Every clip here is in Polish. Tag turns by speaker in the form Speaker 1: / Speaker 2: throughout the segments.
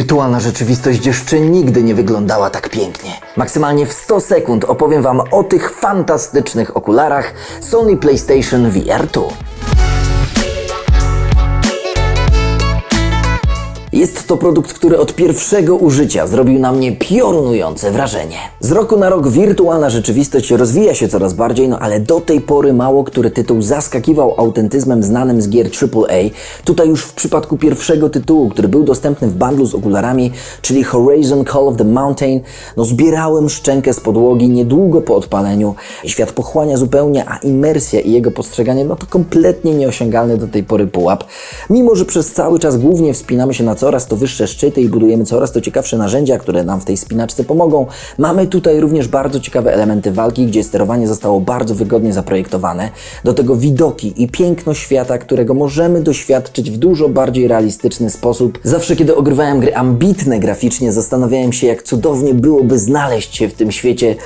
Speaker 1: Wirtualna rzeczywistość jeszcze nigdy nie wyglądała tak pięknie. Maksymalnie w 100 sekund opowiem Wam o tych fantastycznych okularach Sony PlayStation VR 2. Jest to produkt, który od pierwszego użycia zrobił na mnie piorunujące wrażenie. Z roku na rok wirtualna rzeczywistość rozwija się coraz bardziej, no ale do tej pory mało który tytuł zaskakiwał autentyzmem znanym z gier AAA. Tutaj już w przypadku pierwszego tytułu, który był dostępny w bundlu z okularami, czyli Horizon Call of the Mountain, no zbierałem szczękę z podłogi niedługo po odpaleniu. Świat pochłania zupełnie, a imersja i jego postrzeganie, no to kompletnie nieosiągalny do tej pory pułap. Mimo, że przez cały czas głównie wspinamy się na coraz to wyższe szczyty i budujemy coraz to ciekawsze narzędzia, które nam w tej spinaczce pomogą, mamy tutaj również bardzo ciekawe elementy walki, gdzie sterowanie zostało bardzo wygodnie zaprojektowane. Do tego widoki i piękno świata, którego możemy doświadczyć w dużo bardziej realistyczny sposób. Zawsze, kiedy ogrywałem gry ambitne graficznie, zastanawiałem się, jak cudownie byłoby znaleźć się w tym świecie.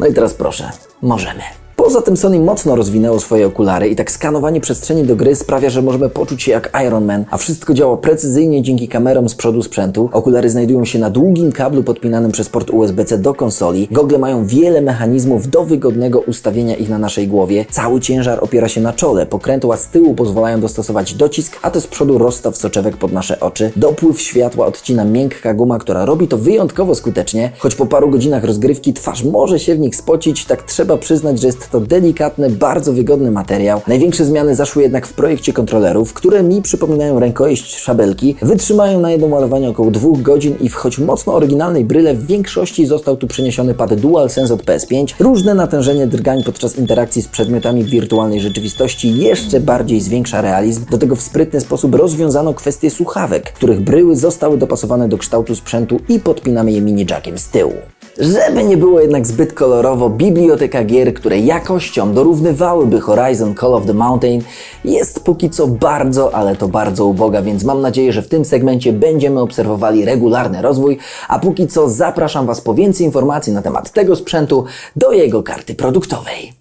Speaker 1: No i teraz proszę, możemy. Poza tym Sony mocno rozwinęło swoje okulary i tak skanowanie przestrzeni do gry sprawia, że możemy poczuć się jak Iron Man, a wszystko działa precyzyjnie dzięki kamerom z przodu sprzętu. Okulary znajdują się na długim kablu podpinanym przez port USB-C do konsoli. Gogle mają wiele mechanizmów do wygodnego ustawienia ich na naszej głowie. Cały ciężar opiera się na czole. Pokrętła z tyłu pozwalają dostosować docisk, a te z przodu rozstaw soczewek pod nasze oczy. Dopływ światła odcina miękka guma, która robi to wyjątkowo skutecznie. Choć po paru godzinach rozgrywki twarz może się w nich spocić, tak trzeba przyznać, że jest to delikatny, bardzo wygodny materiał. Największe zmiany zaszły jednak w projekcie kontrolerów, które mi przypominają rękojeść szabelki. Wytrzymają na jedno malowanie około dwóch godzin i w choć mocno oryginalnej bryle w większości został tu przeniesiony pad DualSense od PS5. Różne natężenie drgań podczas interakcji z przedmiotami w wirtualnej rzeczywistości jeszcze bardziej zwiększa realizm. Do tego w sprytny sposób rozwiązano kwestię słuchawek, których bryły zostały dopasowane do kształtu sprzętu i podpinamy je mini jackiem z tyłu. Żeby nie było jednak zbyt kolorowo, biblioteka gier, które jakością dorównywałyby Horizon Call of the Mountain, jest póki co bardzo, ale to bardzo uboga, więc mam nadzieję, że w tym segmencie będziemy obserwowali regularny rozwój, a póki co zapraszam Was po więcej informacji na temat tego sprzętu do jego karty produktowej.